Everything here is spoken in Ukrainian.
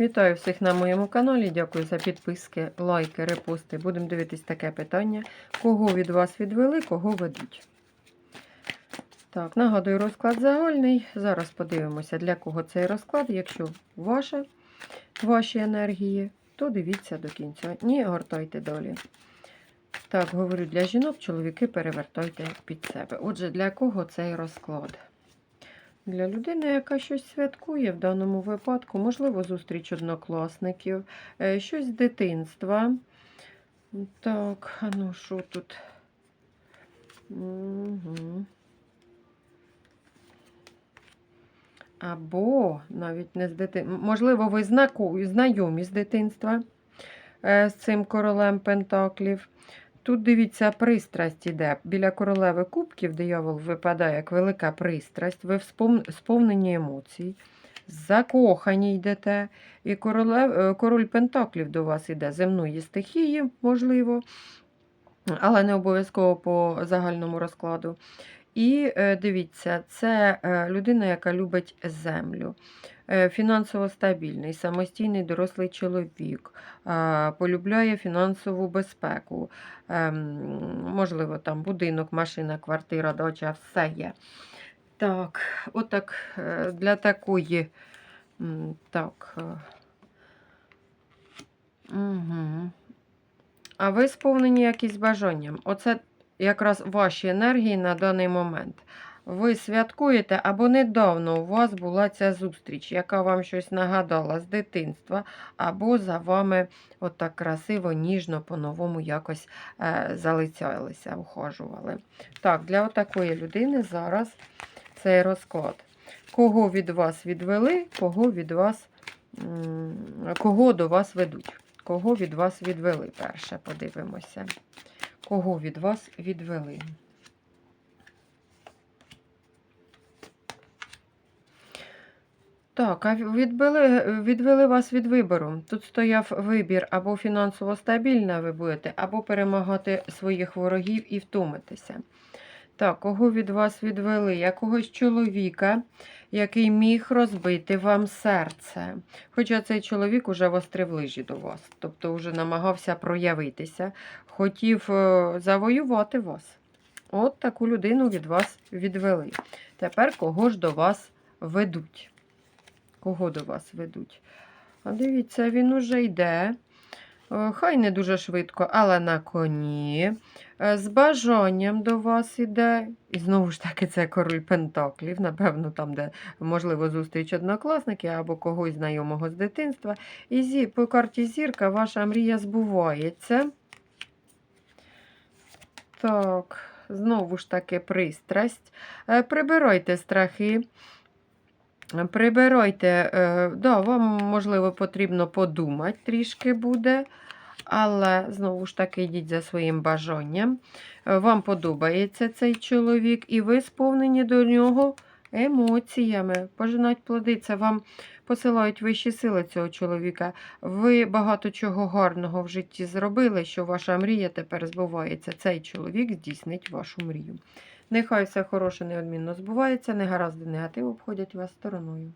Вітаю всіх на моєму каналі. Дякую за підписки, лайки, репости. Будемо дивитись таке питання. Кого від вас відвели, кого ведуть. Так, нагадую, розклад загальний. Зараз подивимося, для кого цей розклад. Якщо ваше, ваші енергії, то дивіться до кінця. Ні, гортайте далі. Так, говорю для жінок, чоловіки перевертайте під себе. Отже, для кого цей розклад? Для людини, яка щось святкує в даному випадку, можливо, зустріч однокласників, е, щось з дитинства. Так, а ну що тут? Угу. Або навіть не з дитинства. Можливо, ви знайомі з дитинства е, з цим королем Пентаклів. Тут дивіться, пристрасть іде. Біля королеви кубків диявол випадає як велика пристрасть. Ви сповнені емоцій, закохані йдете. І королев, е, король Пентаклів до вас іде земної стихії, можливо, але не обов'язково по загальному розкладу. І е, дивіться, це е, людина, яка любить землю. Е, Фінансово стабільний, самостійний дорослий чоловік, полюбляє фінансову безпеку. Ем, Можливо, там будинок, машина, квартира, дача, все є. Так, отак е, для такої. Так. Угу. А ви сповнені якісь бажанням. Оце якраз ваші енергії на даний момент. Ви святкуєте або недавно у вас була ця зустріч, яка вам щось нагадала з дитинства, або за вами отак красиво, ніжно, по-новому якось е, залицялися, ухажували. Так, для отакої людини зараз цей розклад. Кого від вас відвели, кого від вас, кого до вас ведуть. Кого від вас відвели перше, подивимося. Кого від вас відвели? Так, а відвели, відвели вас від вибору. Тут стояв вибір або фінансово стабільна ви будете, або перемагати своїх ворогів і втомитися. Так, кого від вас відвели? Якогось чоловіка, який міг розбити вам серце. Хоча цей чоловік уже вострив лижі до вас, тобто вже намагався проявитися, хотів е, завоювати вас. От таку людину від вас відвели. Тепер кого ж до вас ведуть? Кого до вас ведуть? А дивіться, він уже йде. Е, Хай не дуже швидко, але на коні. Е, З бажанням до вас іде. І знову ж таки, це король Пентаклів. Напевно, там, де можливо зустріч однокласників або когось знайомого з дитинства. І зі, по карті зірка ваша мрія збувається. Так, знову ж таки, пристрасть. Е, Прибирайте страхи. Прибирайте, е, да, вам, можливо, потрібно подумати трішки буде, але знову ж таки йдіть за своїм бажанням. Е, Вам подобається цей чоловік, і ви сповнені до нього емоціями. Пожинать плоди, це вам посилають вищі сили цього чоловіка. Ви багато чого гарного в житті зробили, що ваша мрія тепер збувається. Цей чоловік здійснить вашу мрію. Нехай все хороше неодмінно збувається, негаразди негатив обходять вас стороною.